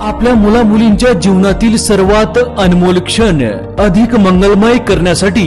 आपल्या मुला मुलींच्या जीवनातील सर्वात अनमोल क्षण अधिक मंगलमय करण्यासाठी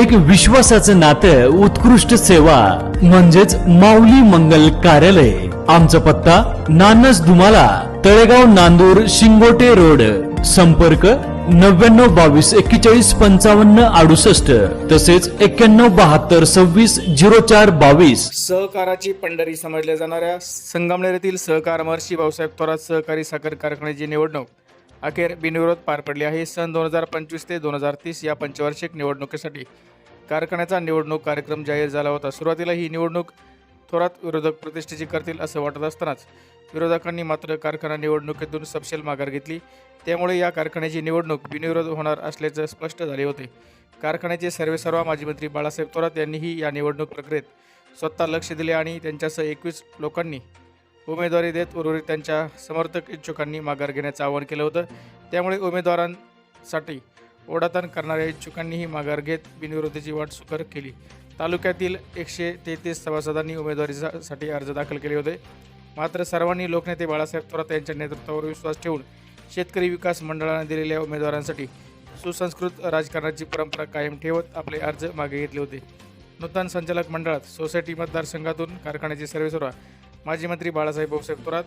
एक विश्वासाचं नातं उत्कृष्ट सेवा म्हणजेच माऊली मंगल कार्यालय. आमचा पत्ता नानस धुमाला तळेगाव नांदूर शिंगोटे रोड. संपर्क नव्याण्णव बावीस एक्केचाळीस पंचावन्न अडुसष्ट. तसेच एक्क्याण्णव बहात्तर सव्वीस झिरो चार बावीस. सहकाराची पंढरी समजल्या जाणाऱ्या संगमनेर सहकार महर्षी भाऊसाहेब थोरात सहकारी साखर कारखान्याची निवडणूक. अखेर बिनविरोध पार पडली आहे. सन दोन हजार पंचवीस ते दोन हजार तीस या पंचवार्षिक निवडणुकीसाठी कारखान्याचा निवडणूक कार्यक्रम जाहीर झाला होता. सुरुवातीला ही निवडणूक थोरात विरोधक प्रतिष्ठेची करतील असं वाटत असतानाच विरोधकांनी मात्र कारखाना निवडणुकीतून सपशेल माघार घेतली. त्यामुळे या कारखान्याची निवडणूक बिनविरोध होणार असल्याचं स्पष्ट झाले होते. कारखान्याचे सर्वेसर्वा माजी मंत्री बाळासाहेब थोरात यांनीही या निवडणूक प्रक्रियेत स्वतः लक्ष दिले आणि त्यांच्यासह एकवीस लोकांनी उमेदवारी देत उर्वरित त्यांच्या समर्थक इच्छुकांनी माघार घेण्याचं आवाहन केलं होतं. त्यामुळे उमेदवारांसाठी ओढाताण करणाऱ्या इच्छुकांनीही माघार घेत बिनविरोधीची वाट सुकर केली. तालुक्यातील एकशे तेहतीस सभासदांनी उमेदवारीसाठी अर्ज दाखल केले होते. मात्र सर्वांनी लोकनेते बाळासाहेब थोरात यांच्या नेतृत्वावर विश्वास ठेवून शेतकरी विकास मंडळाने दिलेल्या उमेदवारांसाठी सुसंस्कृत राजकारणाची परंपरा कायम ठेवत आपले अर्ज मागे घेतले होते. नूतन संचालक मंडळात सोसायटी मतदारसंघातून कारखान्याचे सर्वेसर्वा माजी मंत्री बाळासाहेब भाऊसाहेब थोरात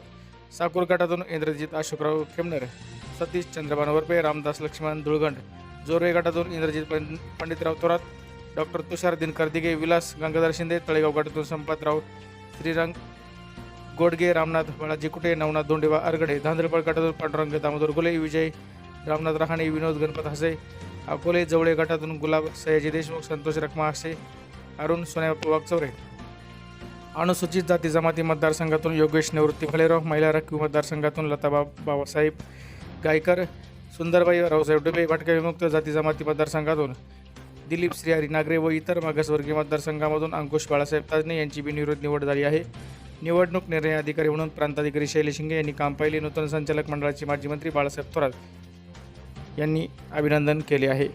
साकूर गटातून इंद्रजित अशोकराव खेमनर सतीश चंद्रभान वरपे रामदास लक्ष्मण धुळगंड जोरवे गटातून इंद्रजित पंडितराव थोरात डॉक्टर तुषार दिनकर दिघे विलास गंगाधर शिंदे तळेगाव गटातून संपतराव श्रीरंग गोडगे रामनाथ बाळाजी कुटे नवनाथ दोंडेवा अरगडे धांदरपड गटातून पांडुरंग दामोदर गुले विजय रामनाथ रहाणे विनोद गणपत हसे अकोले जवळे गटातून गुलाब सयाजी देशमुख संतोष रखमा हसे अरुण सोन्याबापू वागचौरे अनुसूचित जाती जमाती मतदारसंघातून योगेश निवृत्ती फलेराव महिला राखीव मतदारसंघातून लताबा बाबासाहेब गायकर सुंदरबाई रावसाहेब डुबे भटके विमुक्त जाती जमाती मतदारसंघातून दिलीप श्रीहरी नागरे व इतर मागासवर्गीय मतदारसंघामधून अंकुश बाळासाहेब ताजने यांची बिनविरोध निवड झाली आहे. निवडणूक निर्णय अधिकारी म्हणून प्रांताधिकारी शैलेश शिंगे यांनी काम पाहिले. नूतन संचालक मंडळाचे माजी मंत्री बाळासाहेब थोरात यांनी अभिनंदन केले आहे.